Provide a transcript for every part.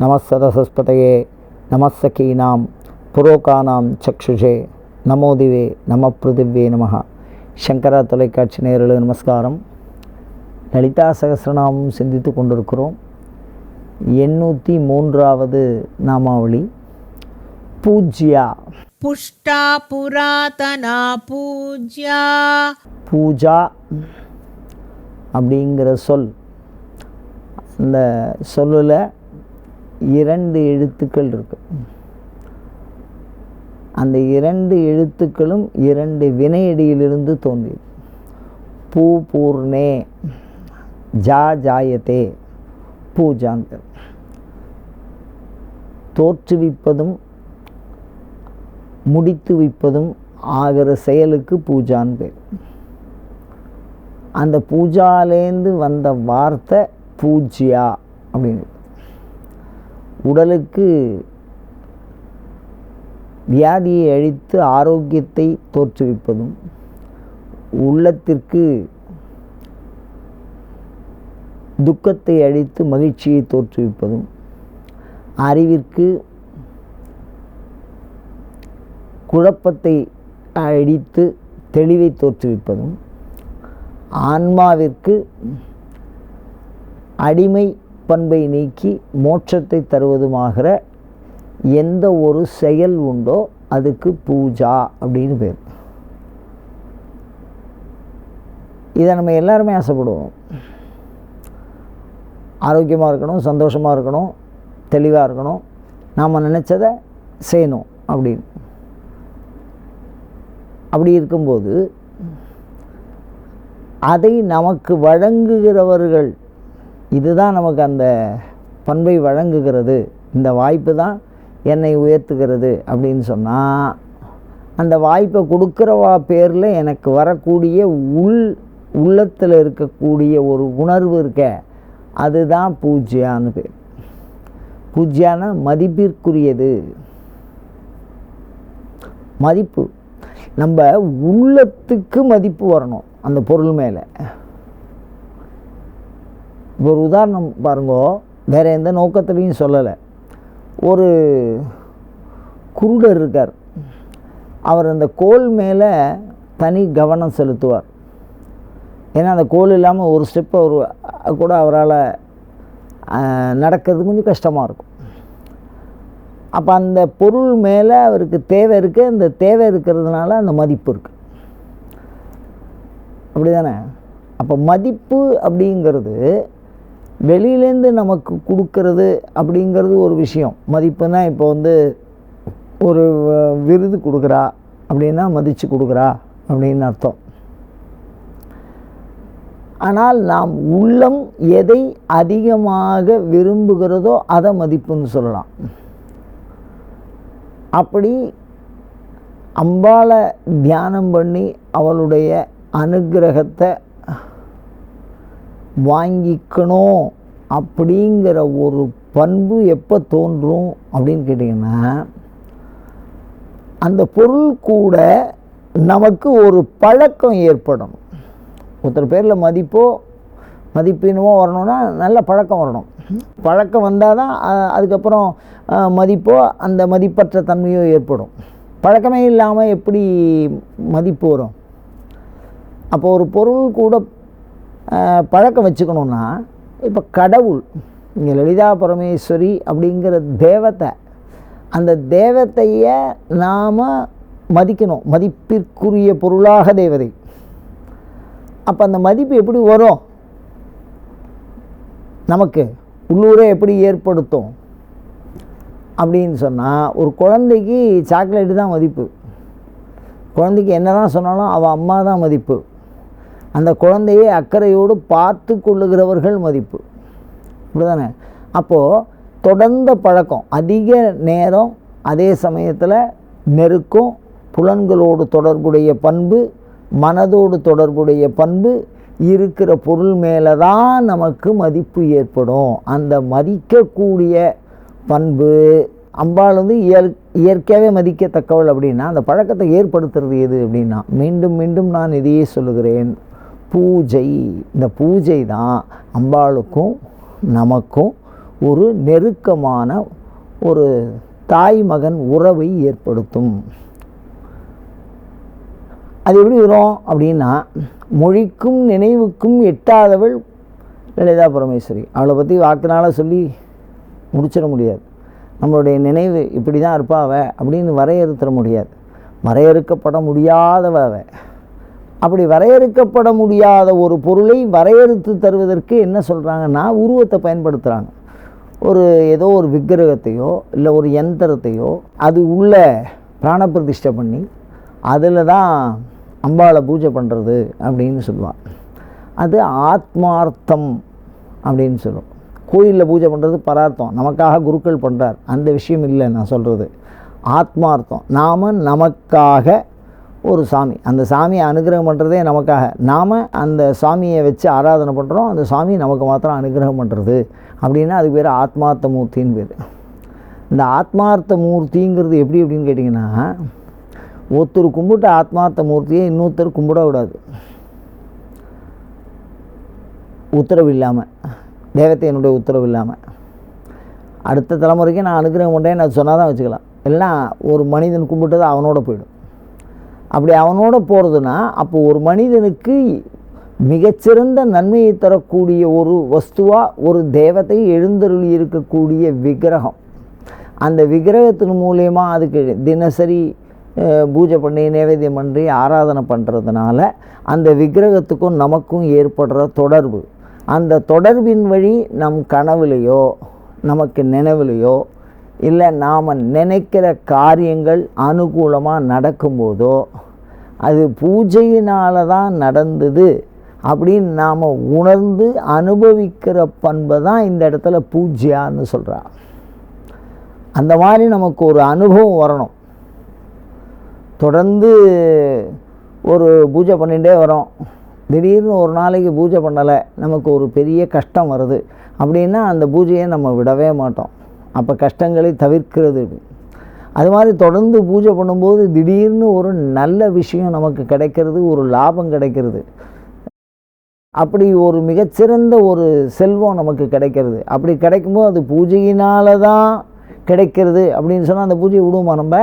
நமஸ்ஸரஸ்பதையே நமஸ்ஸகீனாம் புரோகானாம் சக்ஷுஷே. நமோதிவே நம பிருதிவே நமகா சங்கரா தொலைக்காட்சி நேரில் நமஸ்காரம். லலிதா சகசிரநாமம் சிந்தித்து கொண்டிருக்கிறோம். எண்ணூற்றி மூன்றாவது நாமாவளி. பூஜ்யா. புஷ்டா புராதனா பூஜ்யா. பூஜா அப்படிங்கிற சொல். அந்த சொல்லில் இரண்டு எழுத்துக்கள் இருக்கு. அந்த இரண்டு எழுத்துக்களும் இரண்டு வினையடியிலிருந்து தோன்றியது. பூ பூர்ணே ஜா ஜாயத்தே பூஜாங்கர் தோற்றுவிப்பதும் முடித்து வைப்பதும் ஆகிற செயலுக்கு பூஜான் பேர். அந்த பூஜாலேருந்து வந்த வார்த்தை பூஜ்யா அப்படின்னு. உடலுக்கு வியாதியை அழித்து ஆரோக்கியத்தை தோற்றுவிப்பதும் உள்ளத்திற்கு துக்கத்தை அழித்து மகிழ்ச்சியை தோற்றுவிப்பதும் அறிவிற்கு குழப்பத்தை அழித்து தெளிவை தோற்றுவிப்பதும் ஆன்மாவிற்கு அடிமை பண்பை நீக்கி மோட்சத்தை தருவதுமாகிற எந்த ஒரு செயல் உண்டோ அதுக்கு பூஜா அப்படின்னு பேர். இதை நம்ம எல்லாருமே ஆசைப்படுவோம். ஆரோக்கியமாக இருக்கணும் சந்தோஷமாக இருக்கணும் தெளிவாக இருக்கணும். நாம் நினச்சதை செய்யணும் அப்படின்னு. அப்படி இருக்கும்போது அதை நமக்கு வழங்குகிறவர்கள் இதுதான் நமக்கு அந்த பண்பை வழங்குகிறது. இந்த வாய்ப்பு தான் என்னை உயர்த்துகிறது அப்படின்னு சொன்னால் அந்த வாய்ப்பை கொடுக்குறவா பேரில் எனக்கு வரக்கூடிய உள் உள்ளத்தில் இருக்கக்கூடிய ஒரு உணர்வு இருக்க அதுதான் பூஜ்யான்னு பேர். பூஜ்யானா மதிப்பிற்குரியது. மதிப்பு. நம்ம உள்ளத்துக்கு மதிப்பு வரணும் அந்த பொருள் மேலே. இப்போ ஒரு உதாரணம் பாருங்க வேறு எந்த நோக்கத்துலேயும் சொல்லலை. ஒரு குருடர் இருக்கார். அவர் அந்த கோல் மேலே தனி கவனம் செலுத்துவார். ஏன்னா அந்த கோல் இல்லாமல் ஒரு ஸ்டெப் அவர் கூட அவரால் நடக்கிறது கொஞ்சம் கஷ்டமாக இருக்கும். அப்போ அந்த பொருள் மேலே அவருக்கு தேவை இருக்குது அந்த தேவை இருக்கிறதுனால அந்த மதிப்பு இருக்குது அப்படி தானே அப்போ மதிப்பு அப்படிங்கிறது வெளியிலேருந்து நமக்கு கொடுக்கறது அப்படிங்கிறது ஒரு விஷயம். மதிப்புனா இப்போ வந்து ஒரு விருது கொடுக்குறா அப்படின்னா மதித்து கொடுக்குறா அப்படின்னு அர்த்தம். ஆனால் நாம் உள்ளம் எதை அதிகமாக விரும்புகிறதோ அதை மதிப்புன்னு சொல்லலாம். அப்படி அம்பாளை தியானம் பண்ணி அவளுடைய அனுகிரகத்தை வாங்கிக்கணும் அப்படிங்கிற ஒரு பண்பு எப்போ தோன்றும் அப்படின்னு கேட்டிங்கன்னா அந்த பொருள் கூட நமக்கு ஒரு பழக்கம் ஏற்படும் ஒருத்தர் பேரில் மதிப்போ மதிப்பினமோ வரணும்னா நல்ல பழக்கம் வரணும். பழக்கம் வந்தால் தான் அதுக்கப்புறம் மதிப்போ அந்த மதிப்பற்ற தன்மையோ ஏற்படும். பழக்கமே இல்லாமல் எப்படி மதிப்பு வரும்? அப்போ ஒரு பொருள் கூட பழக்கம் வச்சுக்கணுன்னா இப்போ கடவுள் இங்கே லலிதா பரமேஸ்வரி அப்படிங்கிற தேவத்தை அந்த தேவத்தைய நாம் மதிக்கணும். மதிப்பிற்குரிய பொருளாக தேவதை. அப்போ அந்த மதிப்பு எப்படி வரும்? நமக்கு உள்ளூரே எப்படி ஏற்படுத்தும்? அப்படின்னு சொன்னால் ஒரு குழந்தைக்கு சாக்லேட்டு தான் மதிப்பு. குழந்தைக்கு என்ன தான் சொன்னாலும் அவள் அம்மா தான் மதிப்பு. அந்த குழந்தையை அக்கறையோடு பார்த்து கொள்ளுகிறவர்கள் மதிப்பு. இப்படிதானே? அப்போது தொடர்ந்த பழக்கம் அதிக நேரம் அதே சமயத்தில் நெருக்கம் புலன்களோடு தொடர்புடைய பண்பு மனதோடு தொடர்புடைய பண்பு இருக்கிற பொருள் மேலே தான் நமக்கு மதிப்பு ஏற்படும். அந்த மதிக்கக்கூடிய பண்பு அம்பாள் வந்து இயற் இயற்கையாகவே மதிக்கத்தக்கவள் அப்படின்னா அந்த பழக்கத்தை ஏற்படுத்துறது எது அப்படின்னா மீண்டும் மீண்டும் நான் இதையே சொல்லுகிறேன். பூஜை. இந்த பூஜை தான் அம்பாளுக்கும் நமக்கும் ஒரு நெருக்கமான ஒரு தாய் மகன் உறவை ஏற்படுத்தும். அது எப்படி வரும் அப்படின்னா மொழிக்கும் நினைவுக்கும் எட்டாதவள் லலிதா பரமேஸ்வரி. அவளை பற்றி வாக்கினால் சொல்லி முடிச்சிட முடியாது. நம்மளுடைய நினைவு இப்படி தான் இருப்பா அப்படின்னு வரையறுத்துட முடியாது. வரையறுக்கப்பட முடியாதவ அவ. அப்படி வரையறுக்கப்பட முடியாத ஒரு பொருளை வரையறுத்து தருவதற்கு என்ன சொல்கிறாங்கன்னா உருவத்தை பயன்படுத்துகிறாங்க ஒரு ஏதோ ஒரு விக்கிரகத்தையோ இல்லை ஒரு யந்திரத்தையோ அது உள்ள பிராணப்பிரதிஷ்டை பண்ணி அதில் தான் அம்பாவை பூஜை பண்ணுறது அப்படின்னு சொல்லுவான் அது ஆத்மார்த்தம் அப்படின்னு சொல்லுவோம். கோயிலில் பூஜை பண்ணுறது பரார்த்தம். நமக்காக குருக்கள் பண்ணுறார் அந்த விஷயம் இல்லை நான் சொல்கிறது ஆத்மார்த்தம். நாம் நமக்காக ஒரு சாமி. அந்த சாமியை அனுகிரகம் பண்ணுறதே நமக்காக. நாம் அந்த சாமியை வச்சு ஆராதனை பண்ணுறோம் அந்த சாமி நமக்கு மாத்திரம் அனுகிரகம் பண்ணுறது அப்படின்னா அதுக்கு பேர் ஆத்மார்த்த மூர்த்தின்னு பேர். இந்த ஆத்மார்த்த மூர்த்திங்கிறது எப்படி அப்படின்னு கேட்டிங்கன்னா ஒருத்தர் கும்பிட்ட ஆத்மார்த்த மூர்த்தியை இன்னொருத்தர் கும்பிடக்கூடாது. உத்தரவு இல்லாமல் தேவத்தையனுடைய உத்தரவு இல்லாமல் அடுத்த தலைமுறைக்கு நான் அனுகிரகம் பண்ணுறேன்னு அது சொன்னால் தான் வச்சுக்கலாம். இல்லைன்னா ஒரு மனிதன் கும்பிட்டது அவனோட போயிடும். அப்படி அவனோட போகிறதுனா அப்போ ஒரு மனிதனுக்கு மிகச்சிறந்த நன்மையை தரக்கூடிய ஒரு வஸ்துவாக ஒரு தேவத்தை எழுந்தருளி இருக்கக்கூடிய விக்கிரகம். அந்த விக்கிரகத்தின் மூலயமா அதுக்கு தினசரி பூஜை பண்ணி நைவேத்தியம் பண்ணி ஆராதனை பண்ணுறதுனால அந்த விக்கிரகத்துக்கும் நமக்கும் ஏற்படுற தொடர்பு. அந்த தொடர்பின் வழி நம் கனவுலையோ நமக்கு நினைவுலையோ இல்லை நாம் நினைக்கிற காரியங்கள் அனுகூலமாக நடக்கும்போதோ அது பூஜையினால் தான் நடந்தது அப்படின்னு நாம் உணர்ந்து அனுபவிக்கிற பண்பை தான் இந்த இடத்துல பூஜ்யான்னு சொல்கிறா அந்த மாதிரி நமக்கு ஒரு அனுபவம் வரணும். தொடர்ந்து ஒரு பூஜை பண்ணிகிட்டே வரோம். திடீர்னு ஒரு நாளைக்கு பூஜை பண்ணலை நமக்கு ஒரு பெரிய கஷ்டம் வருது அப்படின்னா அந்த பூஜையை நம்ம விடவே மாட்டோம். அப்போ கஷ்டங்களை தவிர்க்கிறது. அது மாதிரி தொடர்ந்து பூஜை பண்ணும்போது திடீர்னு ஒரு நல்ல விஷயம் நமக்கு கிடைக்கிறது ஒரு லாபம் கிடைக்கிறது. அப்படி ஒரு மிகச்சிறந்த ஒரு செல்வம் நமக்கு கிடைக்கிறது. அப்படி கிடைக்கும்போது அது பூஜையினால தான் கிடைக்கிறது அப்படின்னு சொன்னால் அந்த பூஜையை விடுவோமா நம்ம?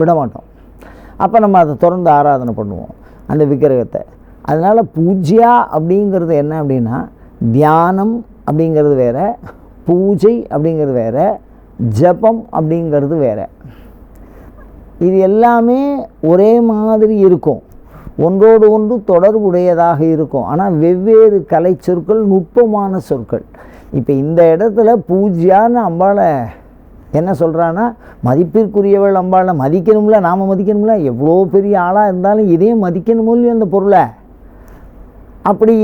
விட மாட்டோம் அப்போ நம்ம அதை தொடர்ந்து ஆராதனை பண்ணுவோம் அந்த விக்கிரகத்தை. அதனால் பூஜ்யா அப்படிங்கிறது என்ன அப்படின்னா தியானம் அப்படிங்கிறது வேற பூஜை அப்படிங்கிறது வேற ஜபம் அப்படிங்கிறது வேறு. இது எல்லாமே ஒரே மாதிரி இருக்கும். ஒன்றோடு ஒன்று தொடர்புடையதாக இருக்கும். ஆனால் வெவ்வேறு கலை சொற்கள் நுட்பமான சொற்கள். இப்போ இந்த இடத்துல பூஜ்யான்னு அம்பாளை என்ன சொல்கிறான்னா மதிப்பிற்குரியவள் அம்பாளை மதிக்கணும்ல நாம் மதிக்கணும்ல எவ்வளோ பெரிய ஆளாக இருந்தாலும் இதையும் மதிக்கணுமோ இல்லையோ அந்த பொருளை. அப்படி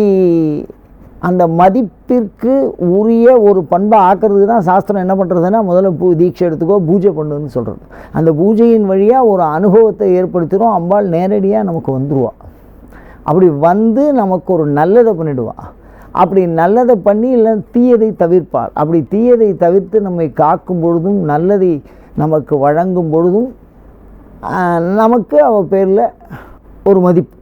அந்த மதிப்பிற்கு உரிய ஒரு பண்பை ஆக்கிறதுக்கு தான் சாஸ்திரம் என்ன பண்ணுறதுன்னா முதல்ல பூ தீட்சை எடுத்துக்கோ பூஜை பண்ணுன்னு சொல்கிறது அந்த பூஜையின் வழியாக ஒரு அனுபவத்தை ஏற்படுத்திடும் அம்பாள் நேரடியாக நமக்கு வந்துடுவா அப்படி வந்து நமக்கு ஒரு நல்லதை பண்ணிடுவா. அப்படி நல்லதை பண்ணி இல்லை தீயதை தவிர்ப்பார் அப்படி தீயதை தவிர்த்து நம்மை காக்கும் பொழுதும் நல்லதை நமக்கு வழங்கும் பொழுதும் நமக்கு அவள் பேரில் ஒரு மதிப்பு.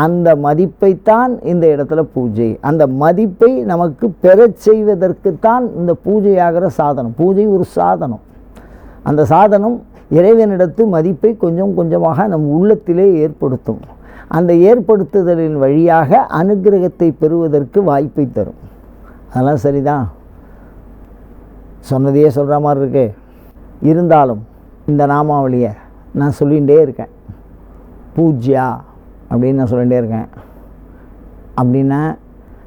அந்த மதிப்பைத்தான் இந்த இடத்துல பூஜை. அந்த மதிப்பை நமக்கு பெறச் செய்வதற்குத்தான் இந்த பூஜையாகிற சாதனம். பூஜை ஒரு சாதனம். அந்த சாதனம் இறைவனிடத்து மதிப்பை கொஞ்சம் கொஞ்சமாக நம் உள்ளத்திலே ஏற்படுத்தும். அந்த ஏற்படுத்துதலின் வழியாக அனுக்கிரகத்தை பெறுவதற்கு வாய்ப்பை தரும். அதெல்லாம் சரிதான் சொன்னதையே சொல்கிற மாதிரி இருக்கு. இருந்தாலும் இந்த நாமாவளியை நான் சொல்லிகிட்டே இருக்கேன். பூஜ்யா அப்படின்னு நான் சொல்லிகிட்டே இருக்கேன். அப்படின்னா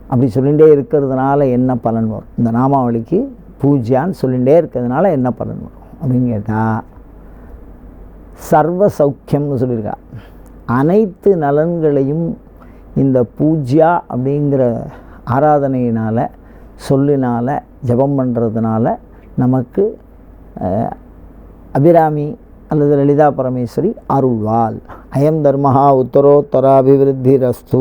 அப்படி சொல்லிகிட்டே இருக்கிறதுனால என்ன பலன் வரும்? இந்த நாமாவளிக்கு பூஜ்யான்னு சொல்லிகிட்டே இருக்கிறதுனால என்ன பலன் வரும்? அப்படின்னு கேட்டால் சர்வ சௌக்கியம்னு சொல்லியிருக்கா. அனைத்து நலன்களையும் இந்த பூஜ்யா அப்படிங்கிற ஆராதனையினால் சொல்லினால் ஜெபம் பண்ணுறதுனால நமக்கு அபிராமி அல்லது லலிதா பரமேஸ்வரி அருள்வாள் அயம் தர்மஹா உத்தரோத்தராபிவிருத்தி ரஸ்து